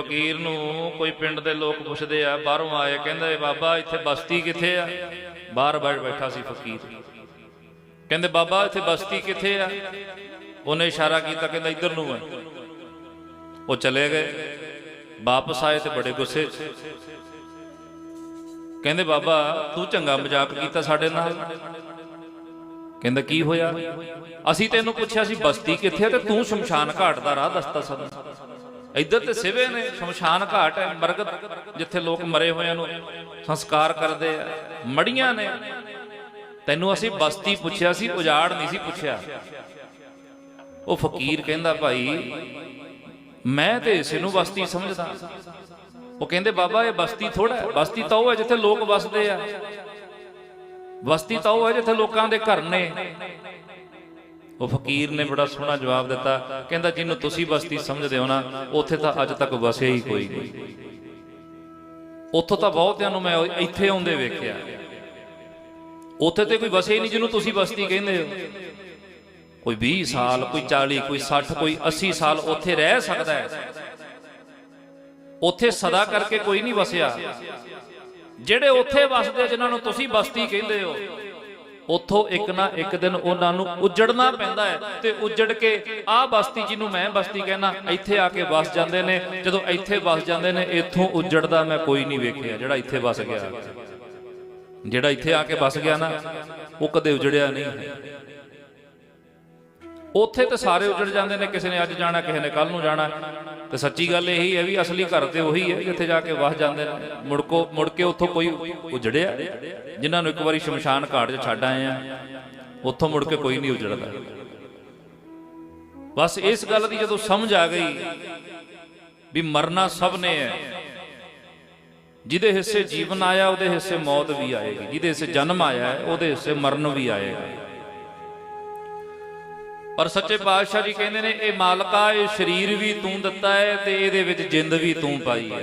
ਫਕੀਰ ਨੂੰ ਕੋਈ ਪਿੰਡ ਦੇ ਲੋਕ ਪੁੱਛਦੇ ਆ, ਬਾਹਰੋਂ ਆਏ, ਕਹਿੰਦੇ ਬਾਬਾ ਇੱਥੇ ਬਸਤੀ ਕਿੱਥੇ ਆ? ਬਾਹਰ ਬੈਠਾ ਸੀ ਫਕੀਰ। ਕਹਿੰਦੇ ਬਾਬਾ ਇੱਥੇ ਬਸਤੀ ਕਿੱਥੇ ਆ? ਉਹਨੇ ਇਸ਼ਾਰਾ ਕੀਤਾ, ਕਹਿੰਦਾ ਇੱਧਰ ਨੂੰ ਹੈ ਉਹ ਚਲੇ ਗਏ। ਵਾਪਸ ਆਏ ਤੇ ਬੜੇ ਗੁੱਸੇ। 'ਚ ਕਹਿੰਦੇ ਬਾਬਾ, ਤੂੰ ਚੰਗਾ ਮਜ਼ਾਕ ਕੀਤਾ ਸਾਡੇ ਨਾਲ। ਕਹਿੰਦਾ, ਕੀ ਹੋਇਆ? ਅਸੀਂ ਤੈਨੂੰ ਪੁੱਛਿਆ ਸੀ ਬਸਤੀ ਕਿੱਥੇ ਆ ਤੇ ਤੂੰ ਸ਼ਮਸ਼ਾਨ ਘਾਟ ਦਾ ਰਾਹ ਦੱਸਤਾ ਸਾਨੂੰ। ਇੱਧਰ ਤੇ ਸਿਵੇ ਨੇ, ਸ਼ਮਸ਼ਾਨ ਘਾਟ ਹੈ, ਮਰਗਤ, ਜਿੱਥੇ ਲੋਕ ਮਰੇ ਹੋਇਆਂ ਨੂੰ ਸੰਸਕਾਰ ਕਰਦੇ ਆ। ਮੜੀਆਂ ਨੇ। ਤੈਨੂੰ ਅਸੀਂ ਬਸਤੀ ਪੁੱਛਿਆ ਸੀ, ਉਜਾੜ ਨਹੀਂ ਸੀ ਪੁੱਛਿਆ। ਉਹ ਫਕੀਰ ਕਹਿੰਦਾ, ਭਾਈ, ਮੈਂ ਤੇ ਇਸੇ ਨੂੰ ਬਸਤੀ ਸਮਝਦਾ। ਉਹ ਕਹਿੰਦੇ, ਬਾਬਾ, ਇਹ ਬਸਤੀ ਥੋੜਾ ਬਸਤੀ ਤਾਂ ਉਹ ਹੈ ਜਿੱਥੇ ਲੋਕ ਵਸਦੇ ਆ। ਬਸਤੀ ਤਾਂ ਉਹ ਹੈ ਜਿੱਥੇ ਲੋਕਾਂ ਦੇ ਘਰ ਨੇ। ਉਹ ਫਕੀਰ ਨੇ ਬੜਾ ਸੋਹਣਾ ਜਵਾਬ ਦਿੱਤਾ। ਕਹਿੰਦਾ, ਜਿਹਨੂੰ ਤੁਸੀਂ ਬਸਤੀ ਸਮਝਦੇ ਹੋ ਨਾ, ਉੱਥੇ ਤਾਂ ਅੱਜ ਤੱਕ ਵਸਿਆ ਹੀ ਕੋਈ ਨਹੀਂ। ਉੱਥੋਂ ਤਾਂ ਬਹੁਤਿਆਂ ਨੂੰ ਮੈਂ ਇੱਥੇ ਆਉਂਦੇ ਵੇਖਿਆ। ਉੱਥੇ ਤੇ ਕੋਈ ਵਸੇ ਹੀ ਨਹੀਂ ਜਿਹਨੂੰ ਤੁਸੀਂ ਬਸਤੀ ਕਹਿੰਦੇ ਹੋ। ਕੋਈ 20 ਸਾਲ, ਕੋਈ 40 ਕੋਈ 60 ਕੋਈ 80 ਸਾਲ ਉੱਥੇ ਰਹਿ ਸਕਦਾ ਹੈ। ਉੱਥੇ ਸਦਾ ਕਰਕੇ ਕੋਈ ਨਹੀਂ ਵਸਿਆ। ਜਿਹੜੇ ਉੱਥੇ ਵਸਦੇ ਜਿਨ੍ਹਾਂ ਨੂੰ ਤੁਸੀਂ ਬਸਤੀ ਕਹਿੰਦੇ ਹੋ ਉੱਥੋਂ ਇੱਕ ਨਾ ਇੱਕ ਦਿਨ ਉਹਨਾਂ ਨੂੰ ਉਜੜਨਾ ਪੈਂਦਾ ਹੈ ਤੇ ਉਜੜ ਕੇ ਆਹ ਬਸਤੀ ਜਿਹਨੂੰ ਮੈਂ ਬਸਤੀ ਕਹਿੰਦਾ, ਇੱਥੇ ਆ ਕੇ ਵਸ ਜਾਂਦੇ ਨੇ। ਜਦੋਂ ਇੱਥੇ ਵਸ ਜਾਂਦੇ ਨੇ, ਇੱਥੋਂ ਉਜੜਦਾ ਮੈਂ ਕੋਈ ਨਹੀਂ ਵੇਖਿਆ ਜਿਹੜਾ ਇੱਥੇ ਵਸ ਗਿਆ। ਜਿਹੜਾ ਇੱਥੇ ਆ ਕੇ ਵਸ ਗਿਆ ਨਾ, ਉਹ ਕਦੇ ਉਜੜਿਆ ਨਹੀਂ ਉੱਥੇ ਤੇ ਸਾਰੇ ਉਜੜ ਜਾਂਦੇ ਨੇ, ਕਿਸੇ ਨੇ ਅੱਜ ਜਾਣਾ, ਕਿਸੇ ਨੇ ਕੱਲ ਨੂੰ ਜਾਣਾ। ਤੇ ਸੱਚੀ ਗੱਲ ਇਹੀ ਹੈ ਵੀ ਅਸਲੀ ਘਰ ਤੇ ਉਹੀ ਹੈ ਜਿੱਥੇ ਜਾ ਕੇ ਵਸ ਜਾਂਦੇ ਨੇ। ਮੁੜਕੋ ਮੁੜ ਕੇ ਉੱਥੋਂ ਕੋਈ ਉਜੜਿਆ। ਜਿਨ੍ਹਾਂ ਨੂੰ ਇੱਕ ਵਾਰੀ ਸ਼ਮਸ਼ਾਨ ਘਾਟ 'ਚ ਛੱਡ ਆਏ ਆ, ਉੱਥੋਂ ਮੁੜ ਕੇ ਕੋਈ ਨਹੀਂ ਉਜੜਦਾ। ਬਸ ਇਸ ਗੱਲ ਦੀ ਜਦੋਂ ਸਮਝ ਆ ਗਈ ਵੀ ਮਰਨਾ ਸਭ ਨੇ ਹੈ। ਜਿਹਦੇ ਹਿੱਸੇ ਜੀਵਨ ਆਇਆ, ਉਹਦੇ ਹਿੱਸੇ ਮੌਤ ਵੀ ਆਏਗੀ। ਜਿਹਦੇ ਹਿੱਸੇ ਜਨਮ ਆਇਆ, ਉਹਦੇ ਹਿੱਸੇ ਮਰਨ ਵੀ ਆਏਗਾ। ਪਰ ਸੱਚੇ ਪਾਤਸ਼ਾਹ ਜੀ ਕਹਿੰਦੇ ਨੇ ਇਹ ਮਾਲਕਾ ਇਹ ਸਰੀਰ ਵੀ ਤੂੰ ਦਿੱਤਾ ਹੈ ਤੇ ਇਹਦੇ ਵਿੱਚ ਜਿੰਦ ਵੀ ਤੂੰ ਪਾਈ ਹੈ।